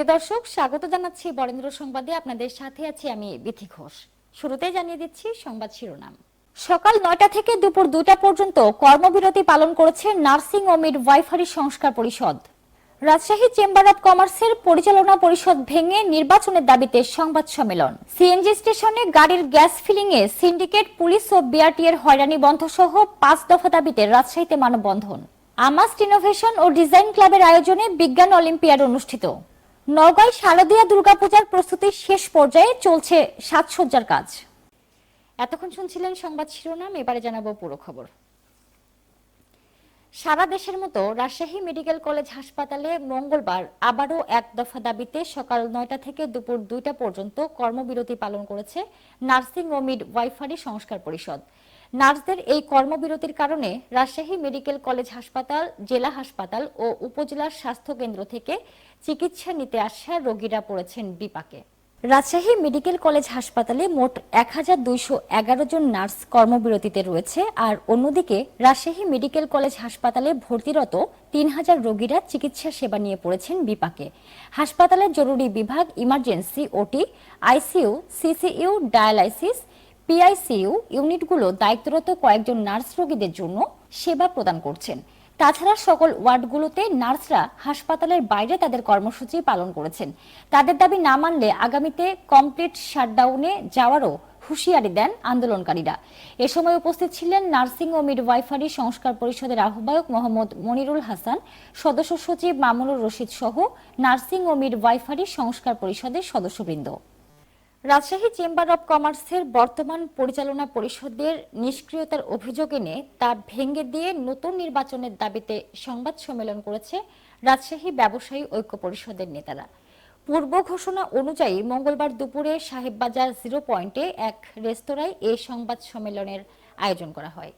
প্রিয় দর্শক, স্বাগত জানাচ্ছি বরেন্দ্র সংবাদে। আপনাদের সাথে আছি আমি বিথি ঘোষ। শুরুতে জানিয়ে দিচ্ছি সংবাদ শিরোনাম। সকাল নয়টা থেকে দুপুর দুটা পর্যন্ত কর্মবিরতি পালন করেছে নার্সিং ও মিড ওয়াইফারি সংস্কার পরিষদ। রাজশাহী চেম্বার অব কমার্সের পরিচালনা পরিষদ ভেঙে নির্বাচনের দাবিতে সংবাদ সম্মেলন। সিএনজি স্টেশনে গাড়ির গ্যাস ফিলিং এ সিন্ডিকেট, পুলিশ ও বিআরটি এর হয়রানি বন্ধ সহ পাঁচ দফা দাবিতে রাজশাহীতে মানববন্ধন। আমাস্ট ইনোভেশন ও ডিজাইন ক্লাবের আয়োজনে বিজ্ঞান অলিম্পিয়াড অনুষ্ঠিত। নওগাঁয় শারদীয়া দুর্গাপূজার প্রস্তুতি শেষ পর্যায়ে চলছে সাজসজ্জার কাজ। এতক্ষণ শুনছিলেন সংবাদ শিরোনাম, এবারে জানাব পুরো খবর। সারা দেশের মতো রাজশাহী মেডিকেল কলেজ হাসপাতালে মঙ্গলবার আবারও এক দফা দাবিতে সকাল নয়টা থেকে দুপুর দুইটা পর্যন্ত কর্মবিরতি পালন করেছে নার্সিং ও মিড ওয়াইফারি সংস্কার পরিষদ। নার্সদের এই কর্মবিরতির কারণে রাজশাহী মেডিকেল কলেজ হাসপাতাল, জেলা হাসপাতাল ও উপজেলার স্বাস্থ্য কেন্দ্র থেকে চিকিৎসা নিতে আসা রোগীরা পড়েছেন বিপাকে। রাজশাহী মেডিকেল কলেজ হাসপাতালে মোট এক হাজার দুইশো এগারো জন নার্স কর্মবিরতিতে রয়েছে আর অন্যদিকে রাজশাহী মেডিকেল কলেজ হাসপাতালে ভর্তিরত তিন হাজার রোগীরা চিকিৎসা সেবা নিয়ে পড়েছেন বিপাকে। হাসপাতালের জরুরি বিভাগ emergency, OT, ICU, CCU, dialysis PICU ইউনিটগুলো দায়িত্বরত কয়েকজন নার্স রোগীদের জন্য সেবা প্রদান করছেন। তাছাড়া সকল ওয়ার্ডগুলোতে নার্সরা হাসপাতালের বাইরে তাদের কর্মসূচি পালন করেছেন। তাদের দাবি না মানলে আগামীতে কমপ্লিট শাটডাউনে যাওয়ারও হুঁশিয়ারি দেন আন্দোলনকারীরা। এ সময় উপস্থিত ছিলেন নার্সিং ও মিডওয়াইফারি সংস্কার পরিষদের আহ্বায়ক মোহাম্মদ মনিরুল হাসান, সদস্য সচিব মামুনুর রশিদ সহ নার্সিং ও মিডওয়াইফারি সংস্কার পরিষদের সদস্যবৃন্দ। রাজশাহী চেম্বার অব কমার্সের বর্তমান পরিচালনা পরিষদের নিষ্ক্রিয়তার অভিযোগ এনে তা ভেঙে দিয়ে নতুন নির্বাচনের দাবিতে সংবাদ সম্মেলন করেছে রাজশাহী ব্যবসায়ী ঐক্য পরিষদের নেতারা। পূর্ব ঘোষণা অনুযায়ী মঙ্গলবার দুপুরে সাহেববাজার জিরো পয়েন্টে এক রেস্তোরাঁয় এই সংবাদ সম্মেলনের আয়োজন করা হয়।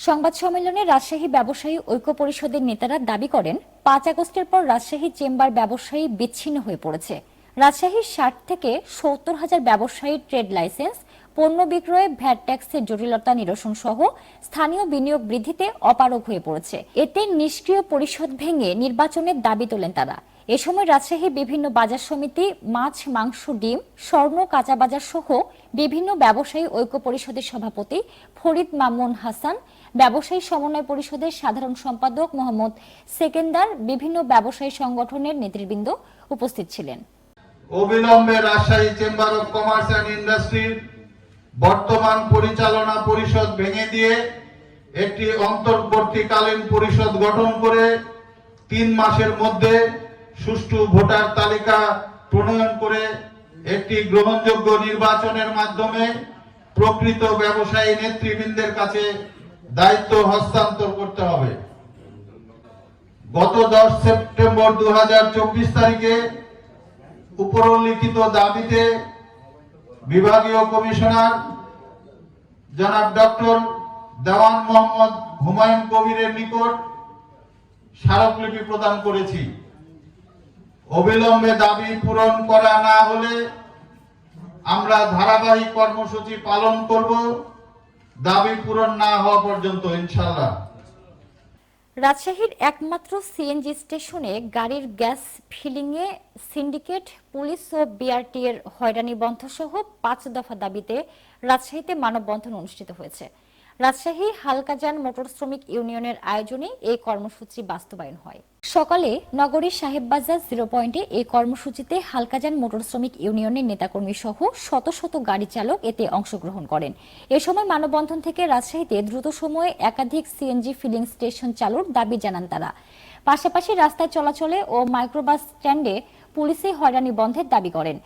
সংবাদ সম্মেলনে রাজশাহী ব্যবসায়ী ঐক্য পরিষদের নেতারা দাবি করেন, পাঁচ আগস্টের পর রাজশাহী চেম্বার ব্যবসায়ী বিচ্ছিন্ন হয়ে পড়েছে। রাজশাহীর ষাট থেকে সত্তর হাজার ব্যবসায়ীর ট্রেড লাইসেন্স, পণ্য বিক্রয়ে ভ্যাট ট্যাক্সের জটিলতা নিরসন সহ স্থানীয় বিনিয়োগ বৃদ্ধিতে অপারগ হয়ে পড়েছে। এতে নিষ্ক্রিয় পরিষদ ভেঙে নির্বাচনের দাবি তোলেন তারা। এ সময় রাজশাহী বিভিন্ন বাজার সমিতি, মাছ, মাংস, ডিম, স্বর্ণ, কাঁচা বাজার সহ বিভিন্ন ব্যবসায়ী ঐক্য পরিষদের সভাপতি ফরিদ মামুন হাসান, ব্যবসায়ী সমন্বয় পরিষদের সাধারণ সম্পাদক মোহাম্মদ সেকেন্দার, বিভিন্ন ব্যবসায়ী সংগঠনের নেতৃবৃন্দ উপস্থিত ছিলেন। অবিলম্বে Rajshahi chamber of commerce and ইন্ডাস্ট্রির বর্তমান পরিচালনা পরিষদ ভেঙে দিয়ে একটি অন্তর্বর্তীকালীন পরিষদ গঠন করে তিন মাসের মধ্যে সুষ্ঠু ভোটার তালিকা প্রণয়ন করে একটি গ্রহণযোগ্য নির্বাচনের মাধ্যমে প্রকৃত ব্যবসায়ী নেতৃবৃন্দের কাছে দায়িত্ব হস্তান্তর করতে হবে। গত দশ সেপ্টেম্বর দু হাজার চব্বিশ তারিখে উপরোল্লিখিত দাবিতে বিভাগীয় কমিশনার জনাব ডক্টর দেওয়ান মোহাম্মদ হুমায়ুন কবিরের নিকট স্মারকলিপি প্রদান করেছি। অবিলম্বে দাবি পূরণ করা না হলে আমরা ধারাবাহিক কর্মসূচি পালন করব। দাবি পূরণ না হওয়া পর্যন্ত ইনশাল্লাহ রাজশাহীর একমাত্র সিএনজি স্টেশনে গাড়ির গ্যাস ফিলিংয়ে সিন্ডিকেট, পুলিশ ও বিআরটি এর হয়রানি বন্ধ সহ পাঁচ দফা দাবিতে রাজশাহীতে মানববন্ধন অনুষ্ঠিত হয়েছে। রাজশাহী হালকাজান মোটর শ্রমিক ইউনিয়নের আয়োজনে এই কর্মসূচি বাস্তবায়ন হয়। সকালে নগরীর সাহেববাজার জিরো পয়েন্টে এই কর্মসূচিতে হালকাজান মোটর শ্রমিক ইউনিয়নের নেতাকর্মী সহ শত শত গাড়ি চালক এতে অংশগ্রহণ করেন। এ সময় মানববন্ধন থেকে রাজশাহীতে দ্রুত সময়ে একাধিক সিএনজি ফিলিং স্টেশন চালুর দাবি জানান তারা। পাশাপাশি রাস্তায় চলাচলে ও মাইক্রোবাস স্ট্যান্ডে পুলিশে হয়রানি বন্ধের দাবি করেন।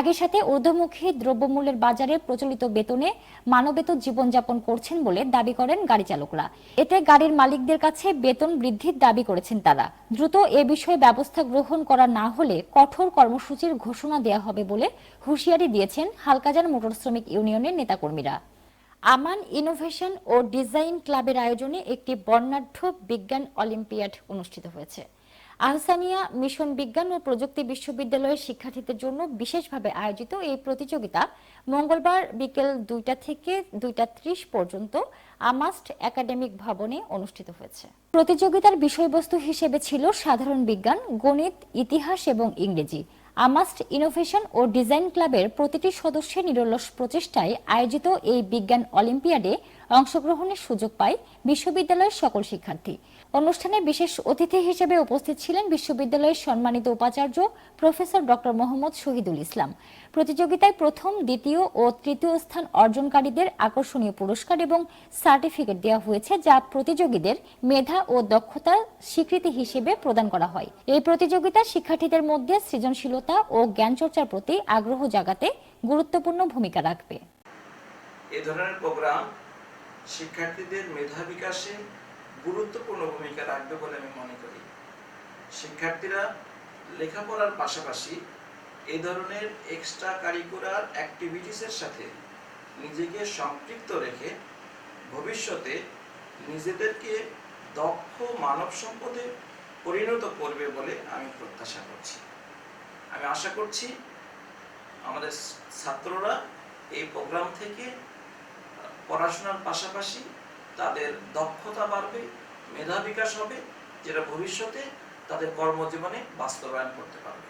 একই সাথে ঊর্ধ্বমুখী দ্রব্যমূল্যের বাজারে প্রচলিত বেতনে মানবেত জীবনযাপন করছেন বলে দাবি করেন গাড়ি চালকরা। এতে গাড়ির মালিকদের কাছে বেতন বৃদ্ধির দাবি করেছেন তারা। দ্রুত এ বিষয়ে ব্যবস্থা গ্রহণ করা না হলে কঠোর কর্মসূচির ঘোষণা দেওয়া হবে বলে হুঁশিয়ারি দিয়েছেন হালকাজার মোটর শ্রমিক ইউনিয়নের নেতাকর্মীরা। আমান ইনোভেশন ও ডিজাইন ক্লাবের আয়োজনে একটি বর্ণাঢ্য বিজ্ঞান অলিম্পিয়াড অনুষ্ঠিত হয়েছে। আহসানিয়া মিশন বিজ্ঞান ও প্রযুক্তি বিশ্ববিদ্যালয়ের শিক্ষার্থীদের জন্য বিশেষভাবে আয়োজিত এই প্রতিযোগিতা মঙ্গলবার বিকেল দুইটা থেকে দুইটা ত্রিশ পর্যন্ত আমাস্ট একাডেমিক ভবনে অনুষ্ঠিত হয়েছে। প্রতিযোগিতার বিষয়বস্তু হিসেবে ছিল সাধারণ বিজ্ঞান, গণিত, ইতিহাস এবং ইংরেজি। আমাস্ট ইনোভেশন ও ডিজাইন ক্লাবের প্রতিটি সদস্যের নিরলস প্রচেষ্টায় আয়োজিত এই বিজ্ঞান অলিম্পিয়াডে অংশগ্রহণের সুযোগ পায় বিশ্ববিদ্যালয়ের সকল শিক্ষার্থী। অনুষ্ঠানে বিশেষ অতিথি হিসেবে উপস্থিত ছিলেন বিশ্ববিদ্যালয়ের সম্মানিত উপাচার্য প্রফেসর ডক্টর মোহাম্মদ শহীদুল ইসলাম। প্রতিযোগিতায় প্রথম, দ্বিতীয় ও তৃতীয় স্থান অর্জনকারীদের আকর্ষণীয় পুরস্কার এবং সার্টিফিকেট দেওয়া হয়েছে, যা প্রতিযোগীদের মেধা ও দক্ষতা স্বীকৃতি হিসেবে প্রদান করা হয়। এই প্রতিযোগিতা শিক্ষার্থীদের মধ্যে সৃজনশীলতা ও জ্ঞানচর্চার প্রতি আগ্রহ জাগাতে গুরুত্বপূর্ণ ভূমিকা রাখবে। এ ধরনের প্রোগ্রাম শিক্ষার্থীদের মেধা বিকাশে গুরুত্বপূর্ণ ভূমিকা রাখবে বলে আমি মনে করি। শিক্ষার্থীরা লেখাপড়ার পাশাপাশি এ ধরনের এক্সট্রা কারিকুলার অ্যাক্টিভিটিসের সাথে নিজেকে সম্পৃক্ত রেখে ভবিষ্যতে নিজেদেরকে দক্ষ মানব সম্পদে পরিণত করবে বলে আমি প্রত্যাশা করছি। আমি আশা করছি আমাদের ছাত্ররা এই প্রোগ্রাম থেকে পড়াশোনার পাশাপাশি তাদের দক্ষতা বাড়বে, মেধা বিকাশ হবে, যেটা ভবিষ্যতে তাদের কর্মজীবনে বাস্তবায়ন করতে পারবে।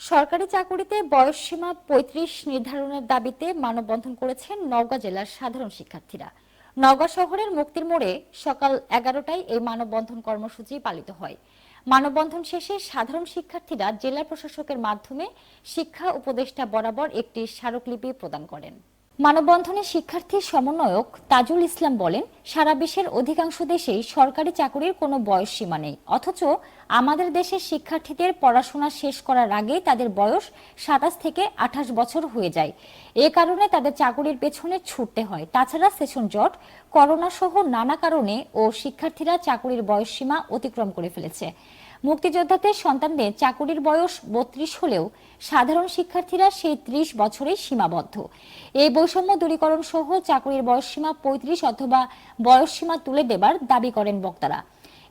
সরকারি চাকুরিতে বয়সসীমা পঁয়ত্রিশ নির্ধারণের দাবিতে মানববন্ধন করেছেন নওগাঁ জেলার সাধারণ শিক্ষার্থীরা। নওগাঁ শহরের মুক্তির মোড়ে সকাল এগারোটায় এই মানববন্ধন কর্মসূচি পালিত হয়। মানববন্ধন শেষে সাধারণ শিক্ষার্থীরা জেলা প্রশাসকের মাধ্যমে শিক্ষা উপদেষ্টা বরাবর একটি স্মারকলিপি প্রদান করেন। মানববন্ধনে শিক্ষার্থী সমন্বয়ক তাজুল ইসলাম বলেন, সারা বিশ্বের অধিকাংশ দেশেই সরকারি চাকুরির কোনো বয়স সীমা নেই। অথচ আমাদের দেশের শিক্ষার্থীদের পড়াশোনা শেষ করার আগেই তাদের বয়স সাতাশ থেকে আঠাশ বছর হয়ে যায়। এ কারণে তাদের চাকুরির পেছনে ছুটতে হয়। তাছাড়া সেশন জট করোনা সহ নানা কারণে ও শিক্ষার্থীরা চাকুরির বয়স সীমা অতিক্রম করে ফেলেছে। মুক্তিযোদ্ধাদের সন্তানদের চাকুরির বয়স বত্রিশ হলেও সাধারণ শিক্ষার্থীরা সেই ত্রিশ বছরে সীমাবদ্ধ। এই বৈষম্য দূরীকরণ সহ চাকুরির বয়সসীমা পঁয়ত্রিশ অথবা বয়সসীমা তুলে দেবার দাবি করেন বক্তারা।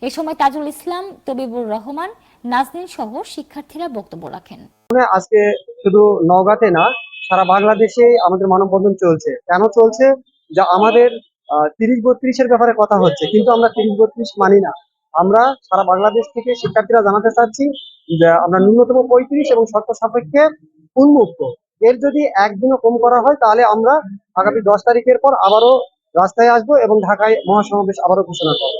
এ সময় তাজুল ইসলাম, তবিবুর রহমান, নাজনীন সহ শিক্ষার্থীরা বক্তব্য রাখেন। মানে আজকে শুধু নওগাঁতে না, সারা বাংলাদেশে আমাদের মানববন্ধন চলছে। কেন চলছে? যা আমাদের তিরিশ বত্রিশের ব্যাপারে কথা হচ্ছে, কিন্তু আমরা তিরিশ বত্রিশ মানি না। আমরা সারা বাংলাদেশ থেকে শিক্ষার্থীরা জানাতে চাচ্ছি যে আমরা ন্যূনতম পঁয়ত্রিশ এবং শর্ত সাপেক্ষে উন্মুক্ত। এর যদি একদিনও কম করা হয়, তাহলে আমরা আগামী দশ তারিখের পর আবারও রাস্তায় আসব এবং ঢাকায় মহাসমাবেশ আবারও ঘোষণা করব।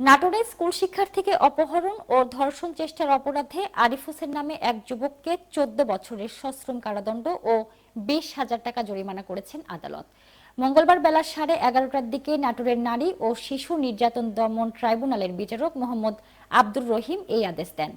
নাটোরে স্কুল শিক্ষার্থীকে অপহরণ ও ধর্ষণ চেষ্টার অপরাধে আরিফ হোসেন নামে এক যুবককে চোদ্দ বছরের সশ্রম কারাদণ্ড ও বিশ হাজার টাকা জরিমানা করেছেন আদালত। মঙ্গলবার বেলা সাড়ে এগারোটার দিকে নাটোরের নারী ও শিশু নির্যাতন দমন ট্রাইব্যুনালের বিচারক মোহাম্মদ আব্দুর রহিম এই আদেশ দেন।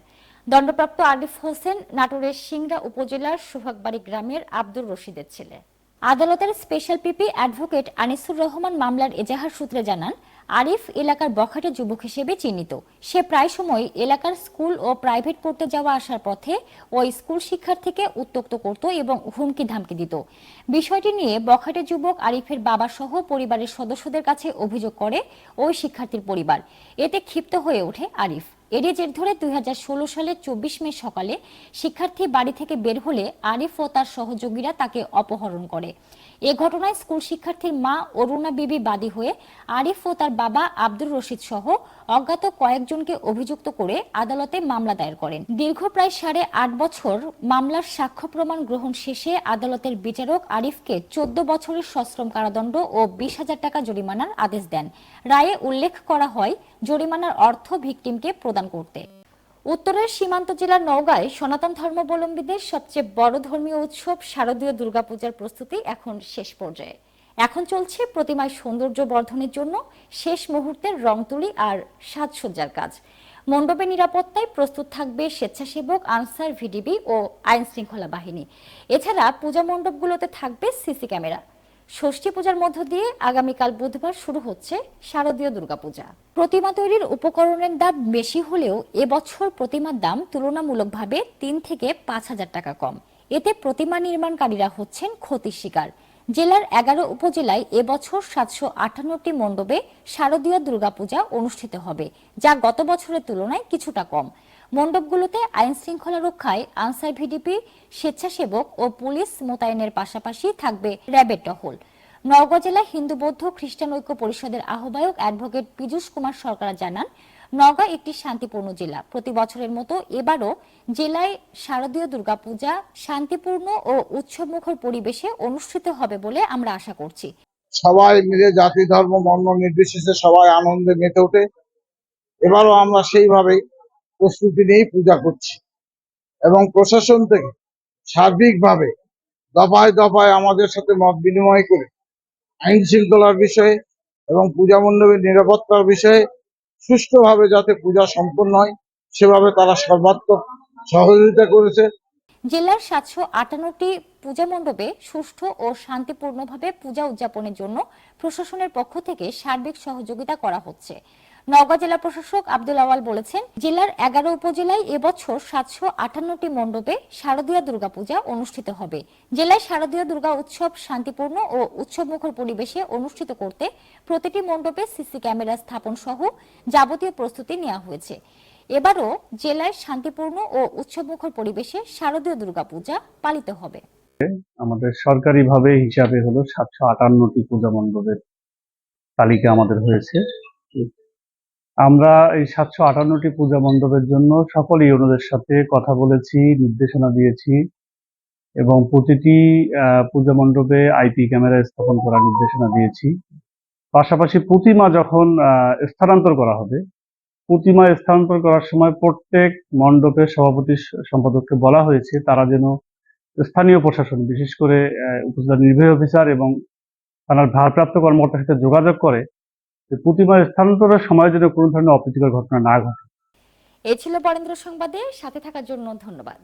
দণ্ডপ্রাপ্ত আরিফ হোসেন নাটোরের সিংড়া উপজেলার সোহাগবাড়ি গ্রামের আব্দুর রশিদের ছেলে। আদালতের special PP advocate Anisur Rahman মামলার এজাহার সূত্রে জানান আরিফ এলাকার বখাটে যুবক হিসেবে চিহ্নিত। সে প্রায় সময় এলাকার স্কুল ও প্রাইভেট পড়তে যাওয়া আসার পথে ওই স্কুল শিক্ষার্থীকে উত্তক্ত করত এবং হুমকি ধামকি দিত। বিষয়টি নিয়ে বখাটে যুবক আরিফের বাবা সহ পরিবারের সদস্যদের কাছে অভিযোগ করে ওই শিক্ষার্থীর পরিবার। এতে ক্ষিপ্ত হয়ে ওঠে আরিফ। এরই জের ধরে দুই হাজার ষোলো সালের চব্বিশ মে সকালে শিক্ষার্থী বাড়ি থেকে বের হলে আরিফ ও তার সহযোগীরা তাকে অপহরণ করে। এ ঘটনায় স্কুল শিক্ষার্থীর মা অরুণা বিবি বাদী হয়ে আরিফ ও তার বাবা আব্দুর রশিদ সহ অজ্ঞাত কয়েকজনকে অভিযুক্ত করে আদালতে মামলা দায়ের করেন। দীর্ঘ প্রায় সাড়ে আট বছর মামলার সাক্ষ্য প্রমাণ গ্রহণ শেষে আদালতের বিচারক আরিফকে চোদ্দ বছরের সশ্রম কারাদণ্ড ও বিশ হাজার টাকা জরিমানার আদেশ দেন। রায়ে উল্লেখ করা হয়, জরিমানার অর্থ ভিকটিমকে প্রদান করতে। উত্তরের সীমান্ত জেলার নওগাঁয় সনাতন ধর্মাবলম্বীদের সবচেয়ে বড় ধর্মীয় উৎসব শারদীয় দুর্গাপূজার প্রস্তুতি এখন শেষ পর্যায়ে। এখন চলছে প্রতিমায় সৌন্দর্য বর্ধনের জন্য শেষ মুহূর্তের রং তুলি আর সাজসজ্জার কাজ। মণ্ডপে নিরাপত্তায় প্রস্তুত থাকবে স্বেচ্ছাসেবক আনসার ভিডিবি ও আইন শৃঙ্খলা বাহিনী। এছাড়া পূজা মণ্ডপগুলোতে থাকবে সিসি ক্যামেরা। ষষ্ঠী পূজার মধ্য দিয়ে আগামীকাল বুধবার শুরু হচ্ছে শারদীয় দুর্গাপূজা। প্রতিমা তৈরির উপকরণের দাম বেশি হলেও এবছর প্রতিমার দাম তুলনামূলকভাবে তিন থেকে পাঁচ হাজার টাকা কম। এতে প্রতিমা নির্মাণকারীরা হচ্ছেন ক্ষতির শিকার। জেলার এগারো উপজেলায় এবছর সাতশো আটান্নটি মণ্ডপে শারদীয় দুর্গাপূজা অনুষ্ঠিত হবে, যা গত বছরের তুলনায় কিছুটা কম। মণ্ডপগুলোতে আইন শৃঙ্খলা রক্ষায় আনসার ভিডিপি, স্বেচ্ছাসেবক ও পুলিশ মোতায়েনের পাশাপাশি থাকবে র্যাবের টহল। নওগাঁ জেলা হিন্দু বৌদ্ধ খ্রিস্টান ঐক্য পরিষদের আহ্বায়ক অ্যাডভোকেট পীযূষ কুমার সরকার জানান, নওগাঁ একটি শান্তিপূর্ণ জেলা। প্রতি বছরের মতো এবারও জেলায় শারদীয় দুর্গাপূজা, শান্তিপূর্ণ ও উৎসবমুখর পরিবেশে অনুষ্ঠিত হবে বলে আমরা আশা করছি। সবাই মিলে জাতি, ধর্ম বর্ণ নির্বিশেষে সবাই আনন্দে মেতে ওঠে। এবারও আমরা সেইভাবে প্রস্তুতি নিয়েই পূজা করছি। এবং প্রশাসন থেকে সার্বিকভাবে দফায় দফায় আমাদের সাথে মত বিনিময় করে আইন শৃঙ্খলার বিষয়ে এবং পূজা মণ্ডপের নিরাপত্তার বিষয়ে সুষ্ঠুভাবে যাতে পূজা সম্পন্ন হয়, সেভাবে তারা সর্বাত্মক সহযোগিতা করেছে। জেলার সাতশো আটান্নটি পূজা মণ্ডপে সুষ্ঠু ও শান্তিপূর্ণভাবে পূজা উদযাপনের জন্য প্রশাসনের পক্ষ থেকে সার্বিক সহযোগিতা করা হচ্ছে। নওগাঁ জেলা প্রশাসক আব্দুল আওয়াল বলেছেন, জেলার এগারো উপজেলায় এবছর সাতশো আটান্নটি মণ্ডপে শারদীয় দুর্গাপূজা অনুষ্ঠিত হবে। জেলায় শারদীয় দুর্গা উৎসব শান্তিপূর্ণ ও উৎসবমুখর পরিবেশে অনুষ্ঠিত করতে প্রতিটি মণ্ডপে সিসি ক্যামেরা স্থাপন সহ যাবতীয় প্রস্তুতি নেওয়া হয়েছে। এবারও জেলায় শান্তিপূর্ণ ও উৎসবমুখর পরিবেশে শারদীয় দুর্গাপূজা পালিত হবে। আমাদের সরকারিভাবে হিসাবে হলো সাতশো আটান্নটি পূজা মণ্ডপের তালিকা আমাদের হয়েছে। আমরা এই সাতশো আটান্নটি পূজা মণ্ডপের জন্য সকল ইউনোদের সাথে কথা বলেছি, নির্দেশনা দিয়েছি এবং প্রতিটি পূজা মণ্ডপে আইপি ক্যামেরা স্থাপন করার নির্দেশনা দিয়েছি। পাশাপাশি প্রতিমা যখন স্থানান্তর করা হবে, প্রতিমা স্থানান্তর করার সময় প্রত্যেক মণ্ডপের সভাপতি সম্পাদককে বলা হয়েছে তারা যেন স্থানীয় প্রশাসন, বিশেষ করে উপজেলা নির্বাহী অফিসার এবং থানার ভারপ্রাপ্ত কর্মকর্তার সাথে যোগাযোগ করে প্রতিমা স্থানান্তরের সময় যেন কোনো ধরনের অপ্রীতিকর ঘটনা না ঘটে। এ ছিল বরেন্দ্র সংবাদে, সাথে থাকার জন্য ধন্যবাদ।